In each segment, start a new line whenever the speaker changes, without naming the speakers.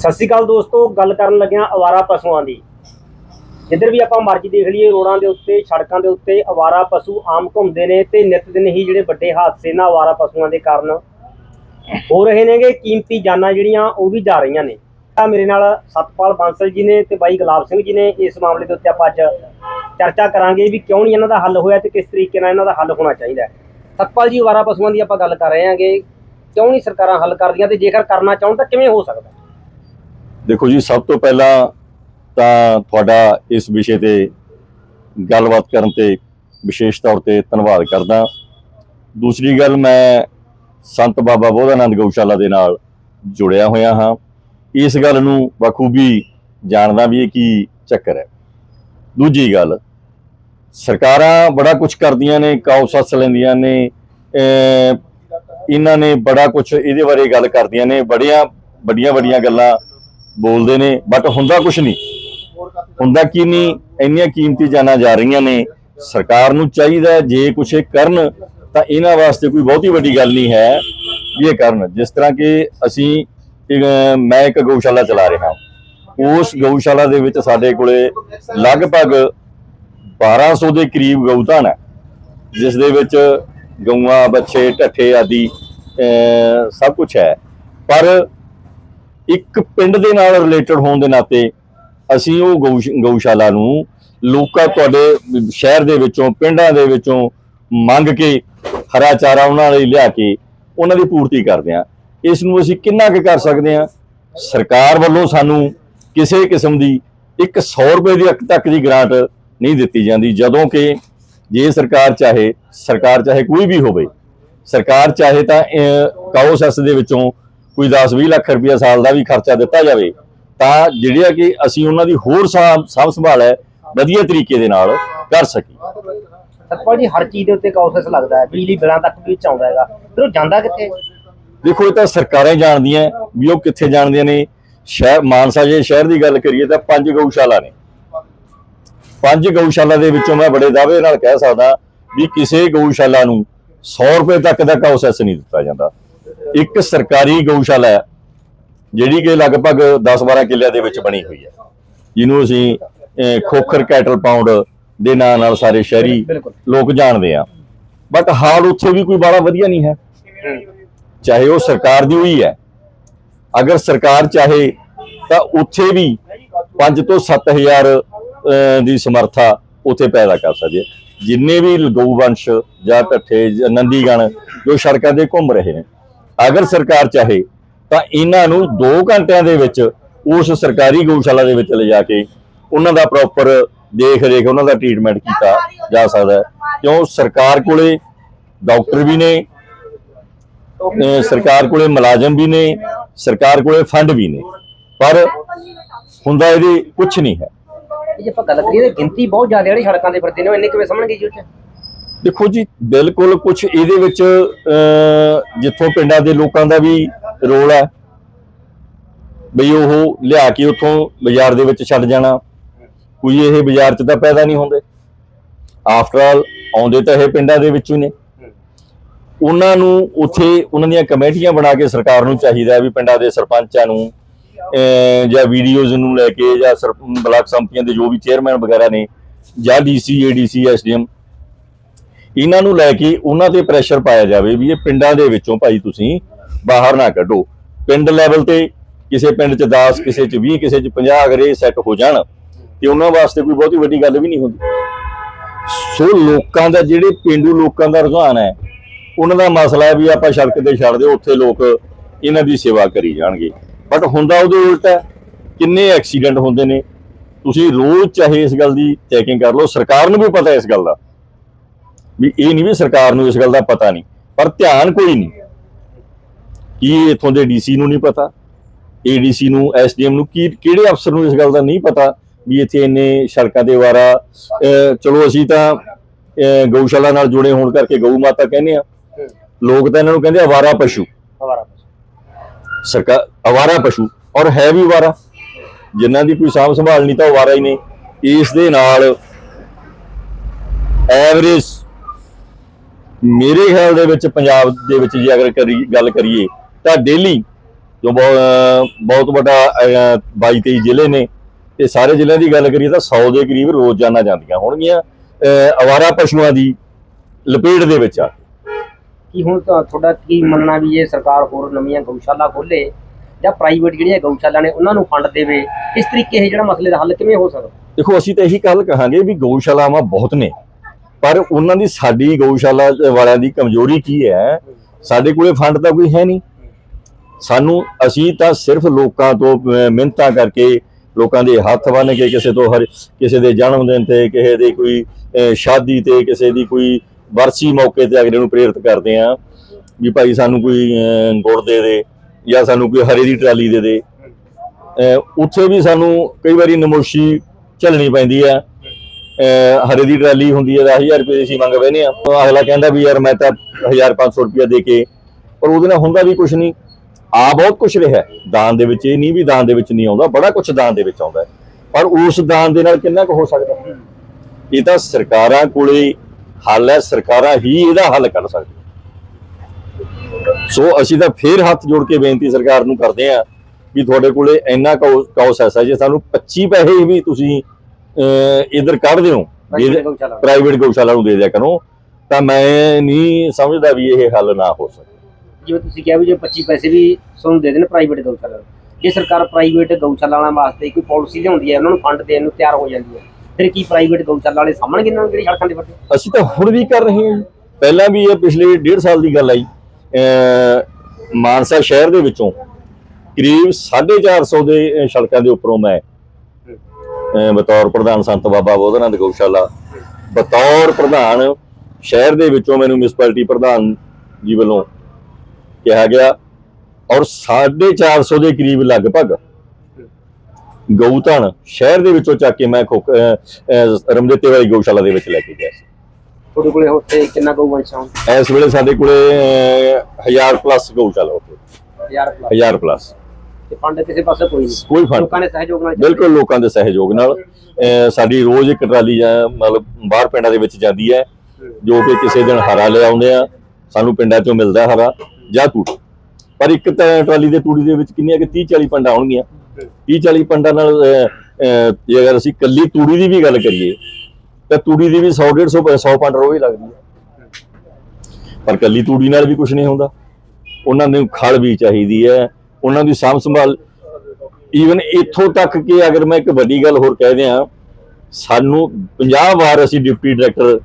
ਸਤਿ ਸ਼੍ਰੀ ਅਕਾਲ ਦੋਸਤੋ, ਗੱਲ ਕਰਨ ਲੱਗਿਆ ਅਵਾਰਾ ਪਸ਼ੂਆਂ ਦੀ। ਜਿੱਧਰ ਵੀ ਆਪਾਂ ਮਰਜ਼ੀ ਦੇਖ ਲਈਏ ਰੋਡਾਂ ਦੇ ਉੱਤੇ, ਸੜਕਾਂ ਦੇ ਉੱਤੇ ਅਵਾਰਾ ਪਸ਼ੂ ਆਮ ਘੁੰਮਦੇ ਨੇ ਤੇ ਨਿਤ ਦਿਨ ਹੀ ਜਿਹੜੇ ਵੱਡੇ ਹਾਦਸੇ ਨਾ ਅਵਾਰਾ ਪਸ਼ੂਆਂ ਦੇ ਕਾਰਨ ਹੋ ਰਹੇ ਨੇਗੇ, ਕੀਮਤੀ ਜਾਨਾਂ ਜਿਹੜੀਆਂ ਉਹ ਵੀ ਜਾ ਰਹੀਆਂ ਨੇ। ਆ ਮੇਰੇ ਨਾਲ ਸਤਪਾਲ ਬਾਂਸਲ ਜੀ ਨੇ ਤੇ ਬਾਈ ਗੁਲਾਬ ਸਿੰਘ ਜੀ ਨੇ ਇਸ ਮਾਮਲੇ ਦੇ ਉੱਤੇ ਆਪਾਂ ਅੱਜ ਚਰਚਾ ਕਰਾਂਗੇ ਵੀ ਕਿਉਂ ਨਹੀਂ ਇਹਨਾਂ ਦਾ ਹੱਲ ਹੋਇਆ ਤੇ ਕਿਸ ਤਰੀਕੇ ਨਾਲ ਇਹਨਾਂ ਦਾ ਹੱਲ ਹੋਣਾ ਚਾਹੀਦਾ ਹੈ। ਸਤਪਾਲ ਜੀ, ਅਵਾਰਾ ਪਸ਼ੂਆਂ ਦੀ ਆਪਾਂ ਗੱਲ ਕਰ ਰਹੇ ਹਾਂਗੇ, ਕਿਉਂ ਨਹੀਂ ਸਰਕਾਰਾਂ ਹੱਲ ਕਰਦੀਆਂ ਤੇ ਜੇਕਰ ਕਰਨਾ ਚਾਹਣ ਤਾਂ ਕਿਵੇਂ ਹੋ ਸਕਦਾ
ਦੇਖੋ ਜੀ, ਸਭ ਤੋਂ ਪਹਿਲਾਂ ਤਾਂ ਤੁਹਾਡਾ ਇਸ ਵਿਸ਼ੇ ਤੇ ਗੱਲਬਾਤ ਕਰਨ ਤੇ ਵਿਸ਼ੇਸ਼ ਤੌਰ ਤੇ ਧੰਨਵਾਦ ਕਰਦਾ। ਦੂਸਰੀ ਗੱਲ, ਮੈਂ ਸੰਤ ਬਾਬਾ ਬੋਧਾਨੰਦ ਗਊਸ਼ਾਲਾ ਦੇ ਨਾਲ ਜੁੜਿਆ ਹੋਇਆ ਹਾਂ। ਇਸ ਗੱਲ ਨੂੰ ਬਖੂਬੀ ਜਾਣਦਾ ਵੀ ਇਹ ਕੀ ਚੱਕਰ ਹੈ। ਦੂਜੀ ਗੱਲ, ਸਰਕਾਰਾਂ ਬੜਾ ਕੁਝ ਕਰਦੀਆਂ ਨੇ, ਕਾਉ ਸੱਸ ਲੈਂਦੀਆਂ ਨੇ ਇਹਨਾਂ ਨੇ ਬੜਾ ਕੁਝ ਇਹਦੇ ਬਾਰੇ ਗੱਲ ਕਰਦੀਆਂ ਨੇ, ਬੜੀਆਂ ਵੱਡੀਆਂ ਵੱਡੀਆਂ ਗੱਲਾਂ ਬੋਲਦੇ ਨੇ ਬਟ ਹੁੰਦਾ ਕੁਝ ਨਹੀਂ। ਹੁੰਦਾ ਕੀ ਨਹੀਂ, ਇੰਨੀਆਂ ਕੀਮਤੀ ਜਾਨਾਂ ਜਾ ਰਹੀਆਂ ਨੇ। ਸਰਕਾਰ ਨੂੰ ਚਾਹੀਦਾ ਜੇ ਕੁਝ ਇਹ ਕਰਨ, ਤਾਂ ਇਹਨਾਂ ਵਾਸਤੇ ਕੋਈ ਬਹੁਤੀ ਵੱਡੀ ਗੱਲ ਨਹੀਂ ਹੈ ਵੀ ਇਹ ਕਰਨ। ਜਿਸ ਤਰ੍ਹਾਂ ਕਿ ਅਸੀਂ ਮੈਂ ਇੱਕ ਗਊਸ਼ਾਲਾ ਚਲਾ ਰਿਹਾ ਉਸ ਗਊਸ਼ਾਲਾ ਦੇ ਵਿੱਚ ਸਾਡੇ ਕੋਲੇ ਲਗਭਗ 1200 ਦੇ ਕਰੀਬ ਗਊਧਨ ਹੈ। ਜਿਸ ਦੇ ਵਿੱਚ ਗਊਆਂ ਬੱਚੇ ਢੱਠੇ ਆਦਿ ਸਭ ਕੁਝ ਹੈ। ਪਰ ਇੱਕ ਪਿੰਡ ਦੇ ਨਾਲ ਰਿਲੇਟਡ ਹੋਣ ਦੇ ਨਾਤੇ ਅਸੀਂ ਉਹ ਗਊਸ਼- ਗਊਸ਼ਾਲਾ ਨੂੰ ਲੋਕਾਂ ਤੁਹਾਡੇ ਸ਼ਹਿਰ ਦੇ ਵਿੱਚੋਂ, ਪਿੰਡਾਂ ਦੇ ਵਿੱਚੋਂ ਮੰਗ ਕੇ, ਹਰਾ ਚਾਰਾ ਉਹਨਾਂ ਲਈ ਲਿਆ ਕੇ ਉਹਨਾਂ ਦੀ ਪੂਰਤੀ ਕਰਦੇ ਹਾਂ। ਇਸ ਨੂੰ ਅਸੀਂ ਕਿੰਨਾ ਕੁ ਕਰ ਸਕਦੇ ਹਾਂ? ਸਰਕਾਰ ਵੱਲੋਂ ਸਾਨੂੰ ਕਿਸੇ ਕਿਸਮ ਦੀ ਇੱਕ 100 ਰੁਪਏ ਦੀ ਅੱਕ, ਤੱਕ ਦੀ ਗ੍ਰਾਂਟ ਨਹੀਂ ਦਿੱਤੀ ਜਾਂਦੀ, ਜਦੋਂ ਕਿ ਜੇ ਸਰਕਾਰ ਚਾਹੇ ਸਰਕਾਰ ਚਾਹੇ ਕੋਈ ਵੀ ਹੋਵੇ, ਸਰਕਾਰ ਚਾਹੇ ਤਾਂ ਕਾਉਸੈਸ ਦੇ ਵਿੱਚੋਂ ਕੋਈ 10-20 ਲੱਖ ਰੁਪਇਆ ਸਾਲ ਦਾ ਵੀ ਖਰਚਾ ਦਿੱਤਾ ਜਾਵੇ ਤਾਂ ਜਿਹੜਿਆ ਕਿ ਅਸੀਂ ਉਹਨਾਂ ਦੀ ਹੋਰ ਸਾਂਭ ਸਾਂਭ ਸੰਭਾਲ ਹੈ ਵਧੀਆ ਤਰੀਕੇ ਦੇ ਨਾਲ ਕਰ ਸਕੀਏ।
ਸਤਪਾਲ ਜੀ ਹਰ ਚੀਜ਼ ਦੇ ਉੱਤੇ ਕੌਸਸ ਲੱਗਦਾ ਹੈ ਬਿਜਲੀ ਬਿਲਾਂ ਤੱਕ ਵੀ ਵਿੱਚ ਆਉਂਦਾ ਹੈਗਾ। ਫਿਰ ਉਹ ਜਾਂਦਾ ਕਿੱਥੇ?
ਦੇਖੋ ਇਹ ਤਾਂ ਸਰਕਾਰਾਂ ਹੀ ਜਾਣਦੀਆਂ ਵੀ ਉਹ ਕਿੱਥੇ ਜਾਣਦੀਆਂ ਨੇ। ਸ਼ਹਿਰ ਮਾਨਸਾ ਜੇ ਸ਼ਹਿਰ ਦੀ ਗੱਲ ਕਰੀਏ ਤਾਂ ਪੰਜ ਗਊਸ਼ਾਲਾ ਨੇ। ਪੰਜ ਗਊਸ਼ਾਲਾ ਦੇ ਵਿੱਚੋਂ ਮੈਂ ਬੜੇ ਦਾਅਵੇ ਨਾਲ ਕਹਿ ਸਕਦਾ ਵੀ ਕਿਸੇ ਗਊਸ਼ਾਲਾ ਨੂੰ 100 ਰੁਪਏ ਤੱਕ ਦਾ ਕੌਸੈਸ ਨਹੀਂ ਦਿੱਤਾ ਜਾਂਦਾ। ਇੱਕ ਸਰਕਾਰੀ ਗਊਸ਼ਾਲਾ ਹੈ ਜਿਹੜੀ ਕਿ ਲਗਭਗ 10-12 ਕਿੱਲਿਆਂ ਦੇ ਵਿੱਚ ਬਣੀ ਹੋਈ ਹੈ। ਜਿਹਨੂੰ ਅਸੀਂ ਖੋਖਰ ਕੈਟਲ ਪਾਉਂਡ ਦੇ ਨਾਂ ਨਾਲ ਸਾਰੇ ਸ਼ਹਿਰੀ ਲੋਕ ਜਾਣਦੇ ਆ। ਬਟ ਹਾਲ ਉੱਥੇ ਵੀ ਕੋਈ ਬੜਾ ਵਧੀਆ ਨਹੀਂ ਹੈ। ਚਾਹੇ ਉਹ ਸਰਕਾਰ ਦੀ ਹੋਈ ਹੈ। ਅਗਰ ਸਰਕਾਰ ਚਾਹੇ ਤਾਂ ਉੱਥੇ ਵੀ 5 ਤੋਂ 7000 ਅਹ, ਦੀ ਸਮਰੱਥਾ ਉੱਥੇ ਪੈਦਾ ਕਰ ਸਕਦੀ ਹੈ। ਜਿੰਨੇ ਵੀ ਗਊਵੰਸ਼ ਜਾਂ ਢੱਠੇ ਨੰਦੀਗਣ ਜੋ ਸੜਕਾਂ ਤੇ ਘੁੰਮ ਰਹੇ ਨੇ ਅਗਰ ਸਰਕਾਰ ਚਾਹੇ ਤਾਂ ਇਹਨਾਂ ਨੂੰ 2 ਘੰਟਿਆਂ ਦੇ ਵਿੱਚ ਉਸ ਸਰਕਾਰੀ ਗਊਸ਼ਾਲਾ ਦੇ ਵਿੱਚ ਲਿਜਾ ਕੇ ਉਹਨਾਂ ਦਾ ਪ੍ਰੋਪਰ ਦੇਖ ਰੇਖ, ਉਹਨਾਂ ਦਾ ਟ੍ਰੀਟਮੈਂਟ ਕੀਤਾ ਜਾ ਸਕਦਾ ਹੈ। ਕਿਉਂ? ਸਰਕਾਰ ਕੋਲੇ ਡਾਕਟਰ ਵੀ ਨੇ ਸਰਕਾਰ ਕੋਲੇ ਮੁਲਾਜ਼ਮ ਵੀ ਨੇ, ਸਰਕਾਰ ਕੋਲੇ ਫੰਡ ਵੀ ਨੇ। ਪਰ ਹੁੰਦਾ ਇਹਦੇ ਕੁਝ ਨਹੀਂ ਹੈ।
ਜੇ ਆਪਾਂ ਗੱਲ ਕਰੀਏ ਤਾਂ ਗਿਣਤੀ ਬਹੁਤ ਜ਼ਿਆਦਾ ਜਿਹੜੀ ਸੜਕਾਂ ਦੇ ਫਿਰਦੇ ਨੇ ਉਹ ਇੰਨੇ ਕਿਵੇਂ ਸਮਝਣਗੇ ਜੀ ਉੱਥੇ?
ਦੇਖੋ ਜੀ ਬਿਲਕੁਲ ਕੁਝ ਇਹਦੇ ਵਿੱਚ ਅਹ, ਜਿੱਥੋਂ ਪਿੰਡਾਂ ਦੇ ਲੋਕਾਂ ਦਾ ਵੀ ਰੋਲ ਹੈ। ਬਈ ਉਹ ਲਿਆ ਕੇ ਉੱਥੋਂ ਬਾਜ਼ਾਰ ਦੇ ਵਿੱਚ ਛੱਡ ਜਾਣਾ। ਕੋਈ ਇਹ ਬਾਜ਼ਾਰ 'ਚ ਤਾਂ ਪੈਦਾ ਨਹੀਂ ਹੁੰਦੇ। ਆਫਟਰ ਆਲ ਆਉਂਦੇ ਤਾਂ ਇਹ ਪਿੰਡਾਂ ਦੇ ਵਿੱਚੋਂ ਹੀ ਨੇ। ਉਹਨਾਂ ਨੂੰ ਉੱਥੇ ਉਹਨਾਂ ਦੀਆਂ ਕਮੇਟੀਆਂ ਬਣਾ ਕੇ ਸਰਕਾਰ ਨੂੰ ਚਾਹੀਦਾ ਹੈ ਵੀ ਪਿੰਡਾਂ ਦੇ ਸਰਪੰਚਾਂ ਨੂੰ ਅਹ, ਜਾਂ ਵੀਡੀਓਜ਼ ਨੂੰ ਲੈ ਕੇ ਜਾਂ ਸਰ- ਬਲਾਕ ਸੰਪਤੀਆਂ ਦੇ ਜੋ ਵੀ ਚੇਅਰਮੈਨ ਵਗੈਰਾ ਨੇ ਜਾਂ ਡੀਸੀ ਏਡੀਸੀ ਐਸਡੀਐਮ ਇਹਨਾਂ ਨੂੰ ਲੈ ਕੇ ਉਹਨਾਂ ਤੇ ਪ੍ਰੈਸ਼ਰ ਪਾਇਆ ਜਾਵੇ ਵੀ ਇਹ ਪਿੰਡਾਂ ਦੇ ਵਿੱਚੋਂ ਭਾਈ ਤੁਸੀਂ ਬਾਹਰ ਨਾ ਕੱਢੋ। ਪਿੰਡ ਲੈਵਲ ਤੇ ਕਿਸੇ ਪਿੰਡ 'ਚ 10 ਕਿਸੇ 'ਚ 20 ਕਿਸੇ 'ਚ 50 ਅਗਰ ਇਹ ਸੈੱਟ ਹੋ ਜਾਣ, ਤੇ ਉਹਨਾਂ ਵਾਸਤੇ ਕੋਈ ਬਹੁਤੀ ਵੱਡੀ ਗੱਲ ਵੀ ਨਹੀਂ ਹੁੰਦੀ। ਸੋ ਲੋਕਾਂ ਦਾ ਜਿਹੜੇ ਪਿੰਡੂ ਲੋਕਾਂ ਦਾ ਰੁਝਾਨ ਹੈ, ਉਹਨਾਂ ਦਾ ਮਸਲਾ ਹੈ ਵੀ ਆਪਾਂ ਸੜਕ ਤੇ ਛੱਡ ਦਿਓ ਉੱਥੇ ਲੋਕ ਇਹਨਾਂ ਦੀ ਸੇਵਾ ਕਰੀ ਜਾਣਗੇ। ਬਟ ਹੁੰਦਾ ਉਹਦੇ ਉਲਟ ਹੈ, ਕਿੰਨੇ ਐਕਸੀਡੈਂਟ ਹੁੰਦੇ ਨੇ। ਤੁਸੀਂ ਰੋਜ਼ ਚਾਹੇ ਇਸ ਗੱਲ ਦੀ ਚੈਕਿੰਗ ਕਰ ਲਓ, ਸਰਕਾਰ ਨੂੰ ਵੀ ਪਤਾ ਇਸ ਗੱਲ ਦਾ। ਵੀ ਇਹ ਨਹੀਂ ਵੀ ਸਰਕਾਰ ਨੂੰ ਇਸ ਗੱਲ ਦਾ ਪਤਾ ਨਹੀਂ ਪਰ ਧਿਆਨ ਕੋਈ ਨਹੀਂ। ਕੀ ਇਥੋਂ ਦੇ ਡੀਸੀ ਨੂੰ ਨਹੀਂ ਪਤਾ? ਏਡੀਸੀ ਨੂੰ ਐਸਡੀਐਮ ਨੂੰ ਕੀ ਕਿਹੜੇ ਅਫਸਰ ਨੂੰ ਇਸ ਗੱਲ ਦਾ ਨਹੀਂ ਪਤਾ ਵੀ ਇੱਥੇ ਇੰਨੇ ਸੜਕਾਂ ਦੇ ਵਾਰਾ ਚਲੋ ਅਸੀਂ ਤਾਂ ਗਊਸ਼ਾਲਾ ਨਾਲ ਜੁੜੇ ਹੋਣ ਕਰਕੇ ਗਊ ਮਾਤਾ ਕਹਿੰਦੇ ਆ। ਲੋਕ ਤਾਂ ਇਹਨਾਂ ਨੂੰ ਕਹਿੰਦੇ ਆਵਾਰਾ ਪਸ਼ੂ।
ਅਵਾਰਾ ਪਸ਼ੂ।
ਸਰਕਾਰ ਆਵਾਰਾ ਪਸ਼ੂ ਔਰ ਹੈ ਵੀ ਆਵਾਰਾ ਜਿਨ੍ਹਾਂ ਦੀ ਕੋਈ ਸਾਂਭ ਸੰਭਾਲ ਨਹੀਂ ਤਾਂ ਉਹ ਆਵਾਰਾ ਹੀ ਨੇ। ਇਸ ਦੇ ਨਾਲ ਐਵਰੇਜ ਮੇਰੇ ਖਿਆਲ ਦੇ ਵਿੱਚ ਪੰਜਾਬ ਦੇ ਵਿੱਚ ਜੇ ਅਗਰ ਗੱਲ ਕਰੀਏ ਤਾਂ ਡੇਲੀ ਜੋ ਬਹੁ- ਬਹੁਤ ਵੱਡਾ 22 23 ਜ਼ਿਲ੍ਹੇ ਨੇ ਤੇ ਸਾਰੇ ਜ਼ਿਲ੍ਹਿਆਂ ਦੀ ਗੱਲ ਕਰੀਏ ਤਾਂ 100 ਦੇ ਕਰੀਬ ਰੋਜ਼ਾਨਾ ਜਾਂਦੀਆਂ ਹੋਣਗੀਆਂ ਅਵਾਰਾ ਪਸ਼ੂਆਂ ਦੀ ਲਪੇਟ ਦੇ ਵਿੱਚ ਆ
ਕੀ। ਹੁਣ ਤਾਂ ਤੁਹਾਡਾ ਕੀ ਮੰਨਣਾ ਵੀ ਇਹ ਸਰਕਾਰ ਹੋਰ ਨਵੀਆਂ ਗਊਸ਼ਾਲਾ ਖੋਲੇ ਜਾਂ ਪ੍ਰਾਈਵੇਟ ਜਿਹੜੀਆਂ ਗਊਸ਼ਾਲਾ ਨੇ ਉਹਨਾਂ ਨੂੰ ਫੰਡ ਦੇਵੇ? ਇਸ ਤਰੀਕੇ ਇਹ ਜਿਹੜਾ ਮਸਲੇ ਦਾ ਹੱਲ ਕਿਵੇਂ ਹੋ ਸਕਦਾ?
ਦੇਖੋ ਅਸੀਂ ਤਾਂ ਇਹੀ ਗੱਲ ਕਹਾਂਗੇ ਵੀ ਗਊਸ਼ਾਲਾਵਾਂ ਬਹੁਤ ਨੇ। ਪਰ ਉਹਨਾਂ ਦੀ ਸਾਡੀ ਗਊਸ਼ਾਲਾ ਵਾਲਿਆਂ ਦੀ ਕਮਜ਼ੋਰੀ ਕੀ ਹੈ? ਸਾਡੇ ਕੋਲੇ ਫੰਡ ਤਾਂ ਕੋਈ ਹੈ ਨਹੀਂ। ਸਾਨੂੰ ਅਸੀਂ ਤਾਂ ਸਿਰਫ ਲੋਕਾਂ ਤੋਂ ਮਿਹਨਤਾਂ ਕਰਕੇ ਲੋਕਾਂ ਦੇ ਹੱਥ ਬੰਨ੍ਹ ਕੇ ਕਿਸੇ ਤੋਂ ਹਰ, ਕਿਸੇ ਦੇ ਜਨਮ ਦਿਨ ਤੇ, ਕਿਸੇ ਦੇ ਕੋਈ ਸ਼ਾਦੀ ਤੇ, ਕਿਸੇ ਦੀ ਕੋਈ ਵਰਸੀ ਮੌਕੇ ਤੇ ਅਗਲੇ ਨੂੰ ਪ੍ਰੇਰਿਤ ਕਰਦੇ ਆ ਵੀ ਭਾਈ ਸਾਨੂੰ ਕੋਈ ਗੁੜ ਦੇ ਦੇ ਜਾਂ ਸਾਨੂੰ ਕੋਈ ਹਰੇ ਦੀ ਟਰਾਲੀ ਦੇ ਦੇ। ਉੱਥੇ ਵੀ ਸਾਨੂੰ ਕਈ ਵਾਰੀ ਨਮੋਸ਼ੀ ਝੱਲਣੀ ਪੈਂਦੀ ਆ ਹਰੇ ਦੀ ਟਰਾਲੀ ਹੁੰਦੀ ਹੈ 10000 ਰੁਪਏ ਦੀ ਅਸੀਂ ਮੰਗ ਬੈਨੇ ਆ ਤਾਂ ਅਗਲਾ ਕਹਿੰਦਾ ਵੀ ਯਾਰ ਮੈਂ ਤਾਂ 1500 ਰੁਪਏ ਦੇ ਕੇ ਪਰ ਉਹਦੇ ਨਾਲ ਹੁੰਦਾ ਵੀ ਕੁਝ ਨਹੀਂ ਆ ਬਹੁਤ ਕੁਝ ਰਿਹਾ ਦਾਨ ਦੇ ਵਿੱਚ ਇਹ ਨਹੀਂ ਵੀ ਦਾਨ ਦੇ ਵਿੱਚ ਨਹੀਂ ਆਉਂਦਾ ਬੜਾ ਕੁਝ ਦਾਨ ਦੇ ਵਿੱਚ ਆਉਂਦਾ ਪਰ ਉਸ ਦਾਨ ਦੇ ਨਾਲ ਕਿੰਨਾ ਕੁ ਹੋ ਸਕਦਾ ਇਹ ਤਾਂ ਸਰਕਾਰਾਂ ਕੋਲੇ ਹੱਲ ਹੈ ਸਰਕਾਰਾਂ ਹੀ ਇਹਦਾ ਹੱਲ ਕਰ ਸਕਦੀਆਂ ਸੋ ਅਸੀਂ ਤਾਂ ਫੇਰ ਹੱਥ ਜੋੜ ਕੇ ਬੇਨਤੀ ਸਰਕਾਰ ਨੂੰ ਕਰਦੇ ਆ ਵੀ ਤੁਹਾਡੇ ਕੋਲੇ ਇੰਨਾ ਕੌਸ ਐਸਾ ਜੇ ਸਾਨੂੰ 25 ਪੈਸੇ ਵੀ ਤੁਸੀਂ ਇੱਧਰ ਕੱਢ ਦਿਓ।
ਪ੍ਰਾਈਵੇਟ ਗਊਸ਼ਾਲਾ
ਨੂੰ ਦੇ ਦਿਆ ਕਰੋ। ਤਾਂ ਮੈਂ ਨਹੀਂ ਸਮਝਦਾ ਵੀ ਇਹ ਹੱਲ ਨਾ ਹੋ ਸਕੇ।
ਜਿਵੇਂ ਤੁਸੀਂ ਕਿਹਾ ਵੀ ਜੇ 25 ਪੈਸੇ ਵੀ ਤੁਹਾਨੂੰ ਦੇ ਦੇਣ ਪ੍ਰਾਈਵੇਟ ਗਊਸ਼ਾਲਾ। ਜੇ ਸਰਕਾਰ ਪ੍ਰਾਈਵੇਟ ਗਊਸ਼ਾਲਾ ਵਾਲਿਆਂ ਵਾਸਤੇ ਕੋਈ ਪਾਲਿਸੀ ਲਿਆਉਂਦੀ ਹੈ ਉਹਨਾਂ ਨੂੰ ਫੰਡ ਦੇਣ ਨੂੰ ਤਿਆਰ ਹੋ ਜਾਂਦੀ ਹੈ ਫਿਰ ਕੀ ਪ੍ਰਾਈਵੇਟ ਗਊਸ਼ਾਲਾ ਵਾਲੇ ਸਾਹਮਣੇ ਇਹਨਾਂ ਨੂੰ ਜਿਹੜੀ ਸੜਕਾਂ ਦੇ ਵੱਡੇ?
ਅਸੀਂ ਤਾਂ ਹੁਣ ਵੀ ਕਰ ਰਹੇ ਹਾਂ। ਪਹਿਲਾਂ ਵੀ ਇਹ ਪਿਛਲੇ ਡੇਢ ਸਾਲ ਦੀ ਗੱਲ ਆਈ। ਮਾਨਸਾ ਸ਼ਹਿਰ ਦੇ ਵਿੱਚੋਂ ਕਰੀਬ 450 ਦੇ ਸੜਕਾਂ ਦੇ ਉੱਪਰੋਂ ਮੈਂ ਬਤੌਰ ਪ੍ਰਧਾਨ ਸੰਤ ਬਾਬਾ ਬੋਧਨੰਦ ਗਊਸ਼ਾਲਾ ਬਤੌਰ ਪ੍ਰਧਾਨ ਸ਼ਹਿਰ ਦੇ ਵਿੱਚੋਂ ਮੈਨੂੰ ਮਿਊਨਿਸਪੈਲਿਟੀ ਪ੍ਰਧਾਨ ਜੀ ਵੱਲੋਂ ਕਿਹਾ ਗਿਆ ਔਰ 450 ਦੇ ਕਰੀਬ ਲਗਭਗ ਗਊ ਧਨ ਸ਼ਹਿਰ ਦੇ ਵਿੱਚੋਂ ਚੱਕ ਕੇ ਮੈਂ ਰਮਦੇਤੇ ਵਾਲੀ ਗਊਸ਼ਾਲਾ ਦੇ ਵਿੱਚ ਲੈ ਕੇ ਗਿਆ ਸੀ।
ਤੁਹਾਡੇ ਕੋਲੇ ਉੱਥੇ ਕਿੰਨਾ ਗਊ ਵੰਸ਼ਾਂ ਹੁਣ
ਇਸ ਵੇਲੇ ਸਾਡੇ ਕੋਲੇ 1000 ਪਲੱਸ ਗਊਸ਼ਾਲਾ ਉੱਥੇ।
1000 ਪਲੱਸ
1000 ਪਲੱਸ
ਤੇ ਫੰਡ ਕਿਸੇ ਪਾਸੇ ਕੋਈ ਨਹੀਂ।
ਕੋਈ ਫੰਡ
ਲੋਕਾਂ ਨੇ ਸਹਿਯੋਗ ਨਾਲ ਚੱਲ
ਬਿਲਕੁਲ ਲੋਕਾਂ ਦੇ ਸਹਿਯੋਗ ਨਾਲ। ਸਾਡੀ ਰੋਜ਼ ਇੱਕ ਟਰਾਲੀ ਜਾਂ ਮਤਲਬ ਬਾਹਰ ਪਿੰਡਾਂ ਦੇ ਵਿੱਚ ਜਾਂਦੀ ਹੈ ਜੋ ਕਿ ਕਿਸੇ ਦਿਨ ਹਰਾ ਲੈ ਆਉਂਦੇ ਆ। ਸਾਨੂੰ ਪਿੰਡਾਂ ਚੋਂ ਮਿਲਦਾ ਹਰਾ ਜਾਂ ਤੂੜੀ। ਪਰ ਇੱਕ ਤਾਂ ਟਰਾਲੀ ਦੇ ਤੂੜੀ ਦੇ ਵਿੱਚ ਕਿੰਨੀਆਂ ਕਿ 30 40 ਪੰਡਾਂ ਆਉਣਗੀਆਂ। 30 40 ਪੰਡਾਂ ਨਾਲ ਜੇ ਅਗਰ ਅਸੀਂ ਕੱਲੀ ਤੂੜੀ ਦੀ ਵੀ ਗੱਲ ਕਰੀਏ ਤਾਂ ਤੂੜੀ ਦੀ ਵੀ 100 150 100 ਪੰਡ ਰੋਜ਼ ਹੀ ਲੱਗਦੀ ਹੈ। ਪਰ ਕੱਲੀ ਤੂੜੀ ਨਾਲ ਵੀ ਕੁਝ ਨਹੀਂ ਹੁੰਦਾ। ਉਹਨਾਂ ਨੂੰ ਖਲ ਵੀ ਚਾਹੀਦੀ ਹੈ ਉਹਨਾਂ ਦੀ ਸਾਂਭ ਸੰਭਾਲ ਈਵਨ ਇੱਥੋਂ ਤੱਕ ਕਿ ਅਗਰ ਮੈਂ ਇੱਕ ਵੱਡੀ ਗੱਲ ਹੋਰ ਕਹਿ ਦਿਆਂ, ਸਾਨੂੰ 50 ਵਾਰ ਅਸੀਂ ਡਿਪਟੀ ਡਾਇਰੈਕਟਰ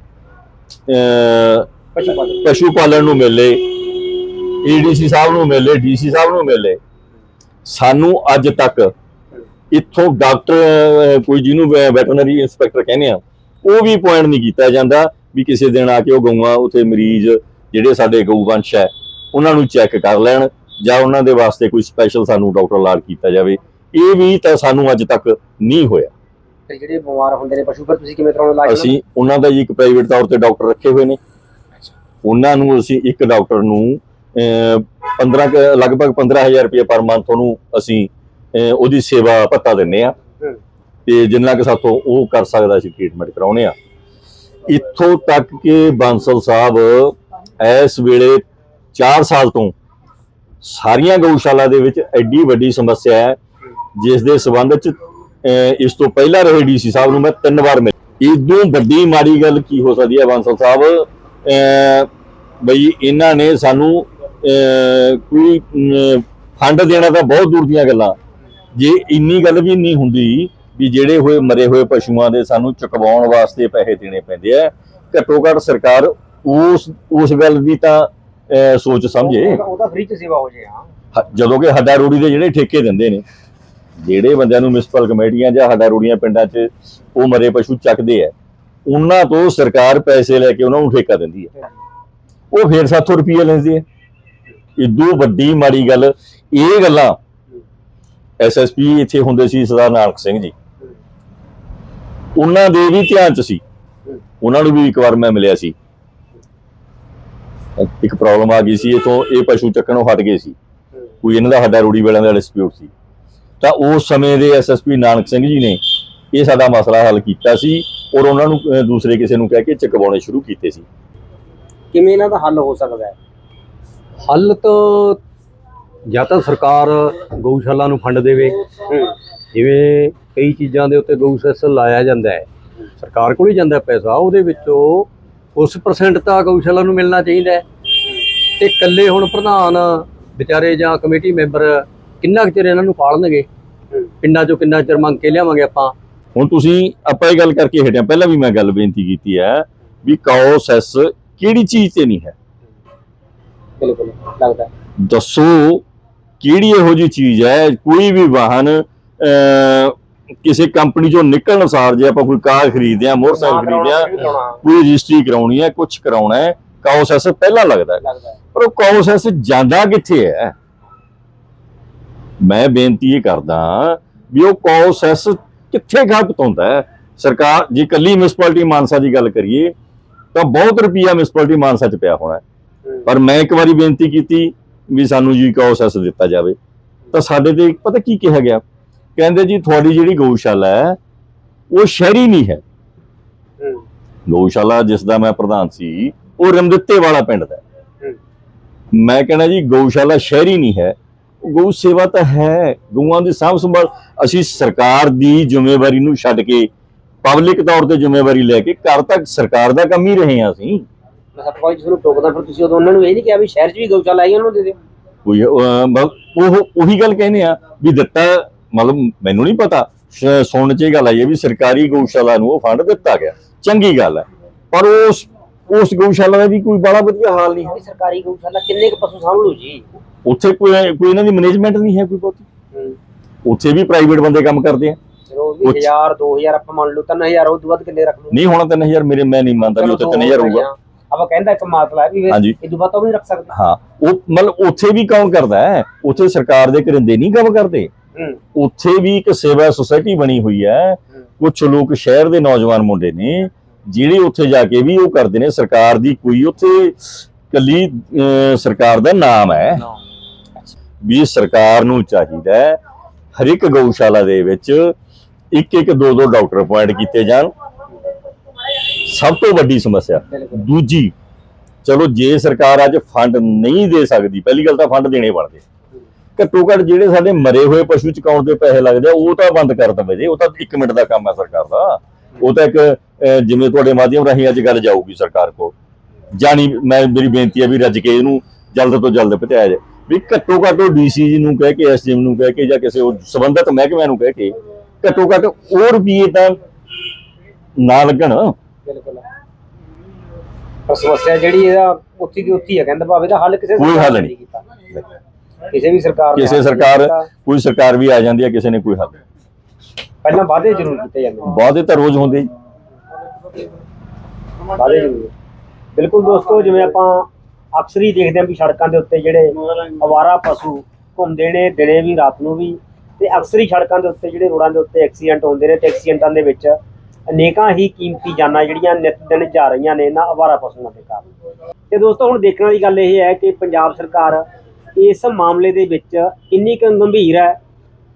ਪਸ਼ੂ ਪਾਲਣ
ਪਸ਼ੂ ਪਾਲਣ ਨੂੰ ਮਿਲੇ, ਏਡੀਸੀ ਸਾਹਿਬ ਨੂੰ ਮਿਲੇ, ਡੀਸੀ ਸਾਹਿਬ ਨੂੰ ਮਿਲੇ, ਸਾਨੂੰ ਅੱਜ ਤੱਕ ਇੱਥੋਂ ਡਾਕਟਰ ਕੋਈ ਜਿਹਨੂੰ ਵੈਟਰਨਰੀ ਇੰਸਪੈਕਟਰ ਕਹਿੰਦੇ ਆ, ਉਹ ਵੀ ਪੁਆਇੰਟ ਨਹੀਂ ਕੀਤਾ ਜਾਂਦਾ ਵੀ ਕਿਸੇ ਦਿਨ ਆ ਕੇ ਉਹ ਗਊਆਂ, ਉਥੇ ਮਰੀਜ਼ ਜਿਹੜੇ ਸਾਡੇ ਗਊ ਵੰਸ਼ ਹੈ, ਉਹਨਾਂ ਨੂੰ ਚੈੱਕ ਕਰ ਲੈਣ ਜਾਂ ਉਹਨਾਂ ਦੇ ਵਾਸਤੇ ਕੋਈ ਸਪੈਸ਼ਲ ਸਾਨੂੰ ਡਾਕਟਰ ਲਾੜ ਕੀਤਾ ਜਾਵੇ ਇਹ ਵੀ ਤਾਂ ਸਾਨੂੰ ਅੱਜ ਤੱਕ ਨਹੀਂ ਹੋਇਆ।
ਤੇ ਜਿਹੜੇ ਬਿਮਾਰ ਹੁੰਦੇ ਨੇ ਪਸ਼ੂ ਫਿਰ ਤੁਸੀਂ ਕਿਵੇਂ ਕਰਾਉਣਾ ਉਹਨਾਂ
ਅਸੀਂ ਉਹਨਾਂ ਦਾ ਜੀ ਇੱਕ ਪ੍ਰਾਈਵੇਟ ਤੌਰ ਤੇ ਡਾਕਟਰ ਰੱਖੇ ਹੋਏ ਨੇ। ਉਹਨਾਂ ਨੂੰ ਅਸੀਂ ਇੱਕ ਡਾਕਟਰ ਨੂੰ ਅਹ, 15 ਕੁ- ਲਗਭਗ 15000 ਰੁਪਏ ਪਰ ਮੰਥ ਉਹਨੂੰ ਅਸੀਂ ਉਹਦੀ ਸੇਵਾ ਭੱਤਾ ਦਿੰਨੇ ਆ। ਤੇ ਜਿੰਨਾ ਕਿ ਸਾਥੋਂ ਉਹ ਕਰ ਸਕਦਾ ਅਸੀਂ ਟ੍ਰੀਟਮੈਂਟ ਕਰਾਉਨੇ ਆ ਇੱਥੋਂ ਤੱਕ ਕਿ ਬਾਂਸਲ ਸਾਹਿਬ ਇਸ ਵੇਲੇ 4 ਸਾਲ ਤੋਂ ਸਾਰੀਆਂ ਗਊਸ਼ਾਲਾ ਦੇ ਵਿੱਚ ਐਡੀ ਵੱਡੀ ਸਮੱਸਿਆ ਹੈ, ਜਿਸ ਦੇ ਸਬੰਧ ਚ ਇਸ ਤੋਂ ਪਹਿਲਾਂ ਰਹੇ ਡੀਸੀ ਸਾਹਿਬ ਨੂੰ ਮੈਂ ਤਿੰਨ ਵਾਰ ਮਿਲਿਆ ਇਦੋਂ ਵੱਡੀ ਮਾੜੀ ਗੱਲ ਕੀ ਹੋ ਸਕਦੀ ਹੈ ਬਾਂਸਲ ਸਾਹਿਬ? ਬਈ ਇਹਨਾਂ ਨੇ ਸਾਨੂੰ ਕੋਈ ਫੰਡ ਦੇਣਾ ਤਾਂ ਬਹੁਤ ਦੂਰ ਦੀਆਂ ਗੱਲਾਂ। ਜੇ ਇੰਨੀ ਗੱਲ ਵੀ ਨਹੀਂ ਹੁੰਦੀ ਵੀ ਜਿਹੜੇ ਹੋਏ, ਮਰੇ ਹੋਏ ਪਸ਼ੂਆਂ ਦੇ ਸਾਨੂੰ ਚੁਕਵਾਉਣ ਵਾਸਤੇ ਪੈਸੇ ਦੇਣੇ ਪੈਂਦੇ ਆ, ਘੱਟੋ ਘੱਟ ਸਰਕਾਰ ਉਸ ਉਸ ਗੱਲ ਦੀ ਤਾਂ ਸੋਚ ਸਮਝੇ।
ਉਹਦਾ- ਫ੍ਰੀ ਚ ਸੇਵਾ ਹੋ ਜੇ ਹਾਂ।
ਜਦੋਂ ਕਿ ਹੱਡਾ ਰੂੜੀ ਦੇ ਜਿਹੜੇ ਠੇਕੇ ਦਿੰਦੇ ਨੇ ਜਿਹੜੇ ਬੰਦਿਆਂ ਨੂੰ ਮਿਊਨਿਸਪਲ ਕਮੇਟੀਆਂ ਜਾਂ ਹੱਡਾ ਰੂੜੀਆਂ ਪਿੰਡਾਂ 'ਚ ਉਹ ਮਰੇ ਪਸ਼ੂ ਚੱਕਦੇ ਆ ਉਹਨਾਂ ਤੋਂ ਸਰਕਾਰ ਪੈਸੇ ਲੈ ਕੇ ਉਹਨਾਂ ਨੂੰ ਠੇਕਾ ਦਿੰਦੀ ਹੈ ਉਹ ਫੇਰ 700 ਰੁਪਏ ਲੈਂਦੀ ਹੈ ਇਦੋਂ ਵੱਡੀ ਮਾੜੀ ਗੱਲ ਇਹ ਗੱਲਾਂ ਐਸਐਸਪੀ ਇੱਥੇ ਹੁੰਦੇ ਸੀ ਸਰਦਾਰ ਨਾਨਕ ਸਿੰਘ ਜੀ। ਉਹਨਾਂ ਦੇ ਵੀ ਧਿਆਨ 'ਚ ਸੀ। ਉਹਨਾਂ ਨੂੰ ਵੀ ਇੱਕ ਵਾਰ ਮੈਂ ਮਿਲਿਆ ਸੀ। ਇੱਕ ਪ੍ਰੋਬਲਮ ਆ ਗਈ ਸੀ ਇਥੋਂ ਇਹ ਪਸ਼ੂ ਚੱਕਣੋਂ ਹਟ ਗਏ ਸੀ। ਕੋਈ ਇਹਨਾਂ ਦਾ ਹੱਡਾ ਰੂੜੀ ਵਾਲਿਆਂ ਦਾ ਡਿਸਪਿਊਟ ਸੀ। ਤਾਂ ਉਸ ਸਮੇਂ ਦੇ ਐਸਐਸਪੀ ਨਾਨਕ ਸਿੰਘ ਜੀ ਨੇ ਇਹ ਸਾਡਾ ਮਸਲਾ ਹੱਲ ਕੀਤਾ ਸੀ ਔਰ ਉਹਨਾਂ ਨੂੰ ਦੂਸਰੇ ਕਿਸੇ ਨੂੰ ਕਹਿ ਕੇ ਚਕਵਾਉਣੇ ਸ਼ੁਰੂ ਕੀਤੇ ਸੀ।
ਕਿਵੇਂ ਇਹਨਾਂ ਦਾ ਹੱਲ ਹੋ ਸਕਦਾ ਹੈ?
ਹੱਲ ਤਾਂ ਜਾਂ ਤਾਂ ਸਰਕਾਰ ਗਊਸ਼ਾਲਾ ਨੂੰ ਫੰਡ ਦੇਵੇ। ਜਿਵੇਂ ਕਈ ਚੀਜ਼ਾਂ ਦੇ ਉੱਤੇ ਗਊ ਸੈਸ ਲਾਇਆ ਜਾਂਦਾ ਹੈ। ਸਰਕਾਰ ਕੋਲ ਹੀ ਜਾਂਦਾ ਪੈਸਾ ਉਹਦੇ ਵਿੱਚੋਂ ਉਸ ਪਰਸੈਂਟ ਤਾਂ ਗਊਸ਼ਾਲਾ ਨੂੰ ਮਿਲਣਾ ਚਾਹੀਦਾ ਹੈ। ਤੇ ਇਕੱਲੇ ਹੁਣ ਪ੍ਰਧਾਨ ਵਿਚਾਰੇ ਜਾਂ ਕਮੇਟੀ ਮੈਂਬਰ ਕਿੰਨਾ ਕੁ ਚਿਰ ਇਹਨਾਂ ਨੂੰ ਪਾਲਣਗੇ। ਪਿੰਡਾਂ ਚੋਂ ਕਿੰਨਾ ਚਿਰ ਮੰਗ ਕੇ ਲਿਆਵਾਂਗੇ ਆਪਾਂ?
ਹੁਣ ਤੁਸੀਂ ਆਪਾਂ ਇਹ ਗੱਲ ਕਰਕੇ ਹਟਿਆ ਪਹਿਲਾਂ ਵੀ ਮੈਂ ਗੱਲ ਬੇਨਤੀ ਕੀਤੀ ਹੈ ਵੀ ਕਾਓ ਸੈਸ ਕਿਹੜੀ ਚੀਜ਼ ਤੇ ਨਹੀਂ ਹੈ?
ਬਿਲਕੁਲ ਲੱਗਦਾ।
ਦੱਸੋ ਕਿਹੜੀ ਇਹੋ ਜੀ ਚੀਜ਼ ਹੈ? ਕੋਈ ਵੀ ਵਾਹਨ ਅਹ, ਕਿਸੇ ਕੰਪਨੀ ਚੋਂ ਨਿਕਲਣ ਸਾਰ ਜੇ ਆਪਾਂ ਕੋਈ ਕਾਰ ਖਰੀਦਦੇ ਆ ਮੋਟਰਸਾਈਕਲ ਖਰੀਦਦੇ ਆ ਕੋਈ ਰਜਿਸਟਰੀ ਕਰਾਉਣੀ ਹੈ ਕੁਝ ਕਰਾਉਣਾ ਹੈ ਸੈਸ ਪਹਿਲਾਂ ਲੱਗਦਾ ਹੈ। ਪਰ ਉਹ ਸੈਸ ਜਾਂਦਾ ਕਿੱਥੇ ਹੈ? ਮੈਂ ਬੇਨਤੀ ਇਹ ਕਰਦਾ ਵੀ ਉਹ ਸੈਸ ਕਿੱਥੇ ਖਪਤ ਹੁੰਦਾ ਹੈ? ਸਰਕਾਰ ਜੇ ਕੱਲੀ ਮਿਊਨਿਸਪੈਲਿਟੀ ਮਾਨਸਾ ਦੀ ਗੱਲ ਕਰੀਏ ਤਾਂ ਬਹੁਤ ਰੁਪਈਆ ਮਿਊਨਿਸਪੈਲਿਟੀ ਮਾਨਸਾ 'ਚ ਪਿਆ ਹੋਣਾ। ਪਰ ਮੈਂ ਇੱਕ ਵਾਰੀ ਬੇਨਤੀ ਕੀਤੀ ਵੀ ਸਾਨੂੰ ਜੀ ਕਾਓ ਸੈਸ ਦਿੱਤਾ ਜਾਵੇ। ਤਾਂ ਸਾਡੇ ਤੇ ਪਤਾ ਕੀ ਕਿਹਾ ਗਿਆ? ਕਹਿੰਦੇ ਜੀ ਤੁਹਾਡੀ ਜਿਹੜੀ ਗਊਸ਼ਾਲਾ ਹੈ ਉਹ ਸ਼ਹਿਰੀ ਨਹੀਂ ਹੂੰ। ਗਊਸ਼ਾਲਾ ਜਿਸ ਦਾ ਮੈਂ ਪ੍ਰਧਾਨ ਸੀ ਉਹ ਰਮਦਿੱਤੇ ਵਾਲਾ ਪਿੰਡ ਦਾ। ਮੈਂ ਕਹਿੰਦਾ ਜੀ ਗਊਸ਼ਾਲਾ ਸ਼ਹਿਰੀ ਨਹੀਂ ਹੈ। ਗਊ ਸੇਵਾ ਤਾਂ ਹੈ ਗਊਆਂ ਦੀ ਸਾਂਭ ਸੰਭਾਲ। ਅਸੀਂ ਸਰਕਾਰ ਦੀ ਜ਼ਿੰਮੇਵਾਰੀ ਨੂੰ ਛੱਡ ਕੇ ਪਬਲਿਕ ਤੌਰ ਤੇ ਜ਼ਿੰਮੇਵਾਰੀ ਲੈ ਕੇ ਘਰ ਤੱਕ ਸਰਕਾਰ ਦਾ ਕੰਮ ਹੀ ਰਹੇ ਹਾਂ ਅਸੀਂ।
ਮੈਂ ਸਭ ਕੋਈ ਤੁਹਾਨੂੰ ਟੋਕਦਾ ਫਿਰ ਤੁਸੀਂ ਉਦੋਂ ਉਹਨਾਂ ਨੂੰ ਇਹ ਨਹੀਂ ਕਿਹਾ ਵੀ ਸ਼ਹਿਰ 'ਚ ਵੀ ਗਊਸ਼ਾਲਾ ਆਈ ਉਹਨੂੰ ਦੇ ਦਿਓ।
ਕੋਈ ਅਹ, ਮ- ਉਹ ਉਹੀ ਗੱਲ ਕਹਿੰਦੇ ਆ ਵੀ ਦਿੱਤਾ ਮਤਲਬ ਮੈਨੂੰ ਨਹੀਂ ਪਤਾ ਸੁਣਨ ਚ ਇਹ ਗੱਲ ਆਈ ਹੈ ਵੀ ਸਰਕਾਰੀ ਗਊਸ਼ਾਲਾ ਨੂੰ ਉਹ ਫੰਡ ਦਿੱਤਾ ਗਿਆ। ਚੰਗੀ ਗੱਲ ਹੈ। ਪਰ ਉਸ ਉਸ ਗਊਸ਼ਾਲਾ ਦਾ ਵੀ ਕੋਈ ਬੜਾ ਵਧੀਆ ਹਾਲ ਨਹੀਂ। ਹੈ
ਸਰਕਾਰੀ ਗਊਸ਼ਾਲਾ ਕਿੰਨੇ ਕੁ ਪਸ਼ੂ ਸਾਂਭ ਲੂ ਜੀ?
ਉੱਥੇ ਕੋਈ ਕੋਈ ਇਹਨਾਂ ਦੀ ਮੈਨੇਜਮੈਂਟ ਨਹੀਂ ਹੈ ਕੋਈ ਬਹੁਤੀ? ਉੱਥੇ ਵੀ ਪ੍ਰਾਈਵੇਟ ਬੰਦੇ ਕੰਮ ਕਰਦੇ ਆ।
1000 2000 ਆਪਾਂ ਮੰਨ ਲਓ 3000 ਉਹ ਤੋਂ ਵੱਧ ਕਿੰਨੇ ਰੱਖ ਲੂ
ਨਹੀਂ ਹੋਣਾ 3000 ਮੇਰੇ ਮੈਂ ਨਹੀਂ ਮੰਨਦਾ ਵੀ ਉੱਥੇ 3000 ਹੋਊਗਾ।
ਆਪਾਂ ਕਹਿੰਦਾ ਇੱਕ ਮਸਲਾ ਹੈ ਵੀ ਫਿਰ
ਹਾਂਜੀ।
ਇਹ ਤੋਂ ਵੱਧ ਤਾਂ ਉਹ ਵੀ ਨਹੀਂ ਰੱਖ ਸਕਦੇ।
ਹਾਂ ਉਹ ਮਤਲਬ ਉੱਥੇ ਵੀ ਕੌਣ ਕਰਦਾ ਹੈ ਉੱਥੇ ਸਰਕਾਰ ਦੇ ਕਰਿੰਦੇ ਨਹੀਂ ਕੰਮ ਕਰਦੇ। ਉੱਥੇ ਵੀ ਇੱਕ ਸੇਵਾ ਸੁਸਾਇਟੀ ਬਣੀ ਹੋਈ ਹੂੰ। ਕੁਝ ਲੋਕ ਸ਼ਹਿਰ ਦੇ ਨੌਜਵਾਨ ਮੁੰਡੇ ਨੇ ਜਿਹੜੇ ਉੱਥੇ ਜਾ ਕੇ ਵੀ ਉਹ ਕਰਦੇ ਨੇ ਸਰਕਾਰ ਦੀ ਕੋਈ ਉੱਥੇ ਕੱਲੀ ਸਰਕਾਰ ਦਾ ਨਾਮ ਹੈ। ਵੀ ਸਰਕਾਰ ਨੂੰ ਚਾਹੀਦਾ ਹੈ ਹਰ ਇੱਕ ਗਊਸ਼ਾਲਾ ਦੇ ਵਿੱਚ ਇੱਕ ਇੱਕ ਦੋ ਦੋ ਡਾਕਟਰ ਅਪਾਇੰਟ ਕੀਤੇ ਜਾਣ। ਸਭ ਤੋਂ ਵੱਡੀ ਸਮੱਸਿਆ। ਦੂਜੀ ਚਲੋ ਜੇ ਸਰਕਾਰ ਅੱਜ ਫੰਡ ਨਹੀਂ ਦੇ ਸਕਦੀ ਪਹਿਲੀ ਗੱਲ ਤਾਂ ਫੰਡ ਦੇਣੇ ਬਣਦੇ। ਘੱਟੋ ਘੱਟ ਜਿਹੜੇ ਸਾਡੇ ਮਰੇ ਹੋਏ ਪਸ਼ੂ ਚਕਾਉਣ ਦੇ ਪੈਸੇ ਲੱਗਦੇ ਆ ਉਹ ਤਾਂ ਬੰਦ ਕਰ ਦਵੇ ਜੇ ਉਹ ਤਾਂ 1 ਮਿੰਟ ਦਾ ਕੰਮ ਹੈ ਸਰਕਾਰ ਦਾ। ਉਹ ਤਾਂ ਇੱਕ ਜਿਵੇਂ ਤੁਹਾਡੇ ਮਾਧਿਅਮ ਰਾਹੀਂ ਅੱਜ ਗੱਲ ਜਾਊਗੀ ਸਰਕਾਰ ਕੋਲ। ਜਾਣੀ ਮੈਂ ਮੇਰੀ ਬੇਨਤੀ ਹੈ ਵੀ ਰੱਜ ਕੇ ਇਹਨੂੰ ਜਲਦ ਤੋਂ ਜਲਦ ਪਹੁੰਚਾਇਆ ਜਾਏ। ਵੀ ਘੱਟੋ ਘੱਟ ਉਹ ਡੀਸੀ ਜੀ ਨੂੰ ਕਹਿ ਕੇ ਐਸਡੀਐਮ ਨੂੰ ਕਹਿ ਕੇ ਜਾਂ ਕਿਸੇ ਉਹ ਸੰਬੰਧਿਤ ਮਹਿਕਮਿਆਂ ਨੂੰ ਕਹਿ ਕੇ ਘੱਟੋ ਘੱਟ ਉਹ ਰੁਪਈਏ ਤਾਂ ਨਾ ਲੱਗਣ।
ਬਿਲਕੁਲ। ਪਰ ਸਮੱਸਿਆ ਜਿਹੜੀ ਇਹਦਾ ਉੱਥੀ ਦੀ ਉੱਥੀ ਹੈ ਕਹਿੰਦਾ ਭਾਵੇਂ ਦਾ ਹੱਲ ਕਿਸੇ
ਕੋਈ ਹੱਲ ਨਹੀਂ।
ਕੀਤਾ। ਕਿਸੇ ਵੀ ਸਰਕਾਰ
ਕਿਸੇ ਸਰਕਾਰ। ਕੋਈ ਸਰਕਾਰ ਵੀ ਆ ਜਾਂਦੀ ਹੈ ਕਿਸੇ ਨੇ ਕੋਈ ਹੱਲ
ਪਹਿਲਾਂ ਵਾਅਦੇ ਜ਼ਰੂਰ ਕੀਤੇ ਜਾਂਦੇ ਨੇ।
ਵਾਅਦੇ ਤਾਂ ਰੋਜ਼ ਹੁੰਦੇ
ਜ਼ਰੂਰ ਬਿਲਕੁਲ ਦੋਸਤੋ ਜਿਵੇਂ ਆਪਾਂ ਅਕਸਰ ਹੀ ਦੇਖਦੇ ਹਾਂ ਵੀ ਸੜਕਾਂ ਦੇ ਉੱਤੇ ਜਿਹੜੇ ਅਵਾਰਾ ਪਸ਼ੂ ਘੁੰਮਦੇ ਨੇ ਦਿਨੇ ਵੀ ਰਾਤ ਨੂੰ ਵੀ। ਤੇ ਅਕਸਰ ਹੀ ਸੜਕਾਂ ਦੇ ਉੱਤੇ ਜਿਹੜੇ ਰੋਡਾਂ ਦੇ ਉੱਤੇ ਐਕਸੀਡੈਂਟ ਹੁੰਦੇ ਨੇ ਤੇ ਐਕਸੀਡੈਂਟਾਂ ਦੇ ਵਿੱਚ ਅਨੇਕਾਂ ਹੀ ਕੀਮਤੀ ਜਾਨਾਂ ਜਿਹੜੀਆਂ ਨਿਤ ਦਿਨ ਜਾ ਰਹੀਆਂ ਨੇ ਇਹਨਾਂ ਅਵਾਰਾ ਪਸ਼ੂਆਂ ਦੇ ਕਾਰਨ। ਤੇ ਦੋਸਤੋ ਹੁਣ ਦੇਖਣ ਵਾਲੀ ਗੱਲ ਇਹ ਹੈ ਕਿ ਪੰਜਾਬ ਸਰਕਾਰ ਇਸ ਮਾਮਲੇ ਦੇ ਵਿੱਚ ਕਿੰਨੀ ਕੁ ਗੰਭੀਰ ਹੈ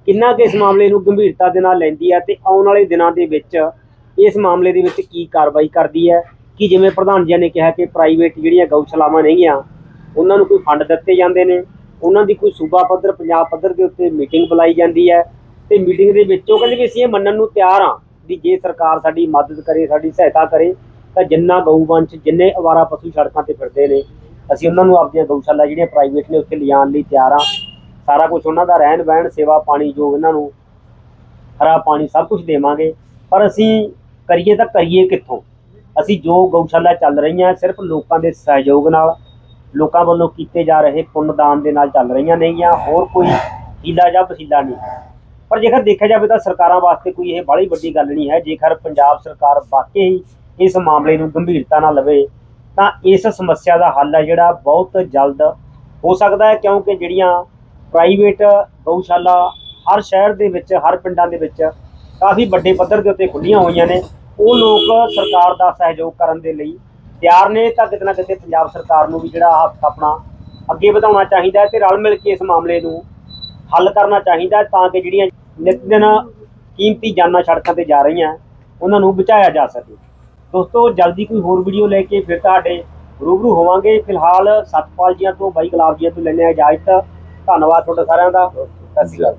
ਕਿੰਨਾ ਕੁ ਇਸ ਮਾਮਲੇ ਨੂੰ ਗੰਭੀਰਤਾ ਦੇ ਨਾਲ ਲੈਂਦੀ ਹੈ ਤੇ ਆਉਣ ਵਾਲੇ ਦਿਨਾਂ ਦੇ ਵਿੱਚ ਇਸ ਮਾਮਲੇ ਦੇ ਵਿੱਚ ਕੀ ਕਾਰਵਾਈ ਕਰਦੀ ਹੈ? ਕਿ ਜਿਵੇਂ ਪ੍ਰਧਾਨ ਜੀ ਨੇ ਕਿਹਾ ਕਿ ਪ੍ਰਾਈਵੇਟ ਜਿਹੜੀਆਂ ਗਊਸ਼ਾਲਾਵਾਂ ਨੇਗੀਆਂ, ਉਹਨਾਂ ਨੂੰ ਕੋਈ ਫੰਡ ਦਿੱਤੇ ਜਾਂਦੇ ਨੇ? ਉਹਨਾਂ ਦੀ ਕੋਈ ਸੂਬਾ ਪੱਧਰ, ਪੰਜਾਬ ਪੱਧਰ ਦੇ ਉੱਤੇ ਮੀਟਿੰਗ ਬੁਲਾਈ ਜਾਂਦੀ ਹੈ ਤੇ ਮੀਟਿੰਗ ਦੇ ਵਿੱਚ ਉਹ ਕਹਿੰਦੇ ਵੀ ਅਸੀਂ ਇਹ ਮੰਨਣ ਨੂੰ ਤਿਆਰ ਹਾਂ ਵੀ ਜੇ ਸਰਕਾਰ ਸਾਡੀ ਮਦਦ ਕਰੇ, ਸਾਡੀ ਸਹਾਇਤਾ ਕਰੇ, ਤਾਂ ਜਿੰਨਾ ਗਊਵੰਸ਼ ਜਿੰਨੇ ਅਵਾਰਾ ਪਸ਼ੂ ਸੜਕਾਂ ਤੇ ਫਿਰਦੇ ਨੇ, ਅਸੀਂ ਉਹਨਾਂ ਨੂੰ ਆਪਣੀਆਂ ਗਊਸ਼ਾਲਾ ਜਿਹੜੀਆਂ ਪ੍ਰਾਈਵੇਟ ਨੇ ਉੱਥੇ ਲਿਆਉਣ ਲਈ ਤਿਆਰ ਹਾਂ। ਸਾਰਾ ਕੁਝ ਉਹਨਾਂ ਦਾ ਰਹਿਣ ਬਹਿਣ ਸੇਵਾ ਪਾਣੀ ਜੋ ਇਹਨਾਂ ਨੂੰ ਹਰਾ ਪਾਣੀ ਸਭ ਕੁਝ ਦੇਵਾਂਗੇ। ਪਰ ਅਸੀਂ ਕਰੀਏ ਤਾਂ ਕਰੀਏ ਕਿੱਥੋਂ? ਅਸੀਂ ਜੋ ਗਊਸ਼ਾਲਾ ਚੱਲ ਰਹੀਆਂ, ਸਿਰਫ ਲੋਕਾਂ ਦੇ ਸਹਿਯੋਗ ਨਾਲ, ਲੋਕਾਂ ਵੱਲੋਂ ਕੀਤੇ ਜਾ ਰਹੇ ਪੁੰਨਦਾਨ ਦੇ ਨਾਲ ਚੱਲ ਰਹੀਆਂ ਨੇਗੀਆਂ ਹੋਰ ਕੋਈ ਹੀਲਾ ਜਾਂ ਵਸੀਲਾ ਨਹੀਂ। ਪਰ ਜੇਕਰ ਦੇਖਿਆ ਜਾਵੇ ਤਾਂ ਸਰਕਾਰਾਂ ਵਾਸਤੇ ਕੋਈ ਇਹ ਬੜੀ ਵੱਡੀ ਗੱਲ ਨਹੀਂ ਹੈ। ਜੇਕਰ ਪੰਜਾਬ ਸਰਕਾਰ ਵਾਕਈ ਹੀ ਇਸ ਮਾਮਲੇ ਨੂੰ ਗੰਭੀਰਤਾ ਨਾਲ ਲਵੇ, ਤਾਂ ਇਸ ਸਮੱਸਿਆ ਦਾ ਹੱਲ ਹੈ ਜਿਹੜਾ ਬਹੁਤ ਜਲਦ ਹੋ ਸਕਦਾ ਹੈ, ਕਿਉਂਕਿ ਜਿਹੜੀਆਂ ਪ੍ਰਾਈਵੇਟ ਗਊਸ਼ਾਲਾ ਹਰ ਸ਼ਹਿਰ ਦੇ ਵਿੱਚ, ਹਰ ਪਿੰਡਾਂ ਦੇ ਵਿੱਚ ਕਾਫੀ ਵੱਡੇ ਪੱਧਰ ਦੇ ਉੱਤੇ ਖੁੱਲੀਆਂ ਹੋਈਆਂ ਨੇ। ਉਹ ਲੋਕ ਸਰਕਾਰ ਦਾ ਸਹਿਯੋਗ ਕਰਨ ਦੇ ਲਈ ਤਿਆਰ ਨੇ, ਤਾਂ ਕਿਤੇ ਨਾ ਕਿਤੇ ਪੰਜਾਬ ਸਰਕਾਰ ਨੂੰ ਵੀ ਜਿਹੜਾ ਹੱਥ ਆਪਣਾ ਅੱਗੇ ਵਧਾਉਣਾ ਚਾਹੀਦਾ ਹੈ ਤੇ ਰਲ ਮਿਲ ਕੇ ਇਸ ਮਾਮਲੇ ਨੂੰ ਹੱਲ ਕਰਨਾ ਚਾਹੀਦਾ ਤਾਂ ਕਿ ਜਿਹੜੀਆਂ ਨਿਤ ਦਿਨ ਕੀਮਤੀ ਜਾਨਾਂ ਸੜਕਾਂ ਤੇ ਜਾ ਰਹੀਆਂ, ਉਹਨਾਂ ਨੂੰ ਬਚਾਇਆ ਜਾ ਸਕੇ। ਦੋਸਤੋ, ਜਲਦੀ ਕੋਈ ਹੋਰ ਵੀਡੀਓ ਲੈ ਕੇ ਫਿਰ ਤੁਹਾਡੇ ਰੂਬਰੂ ਹੋਵਾਂਗੇ। ਫਿਲਹਾਲ ਸਤਪਾਲ ਜੀਆਂ ਤੋਂ, ਬਾਈ ਗੁਲਾਬ ਜੀਆਂ ਤੋਂ ਲੈਣੇ ਆ ਇਜਾਜ਼ਤ। ਧੰਨਵਾਦ ਤੁਹਾਡਾ ਸਾਰਿਆਂ ਦਾ। ਸਤਿ ਸ਼੍ਰੀ ਅਕਾਲ।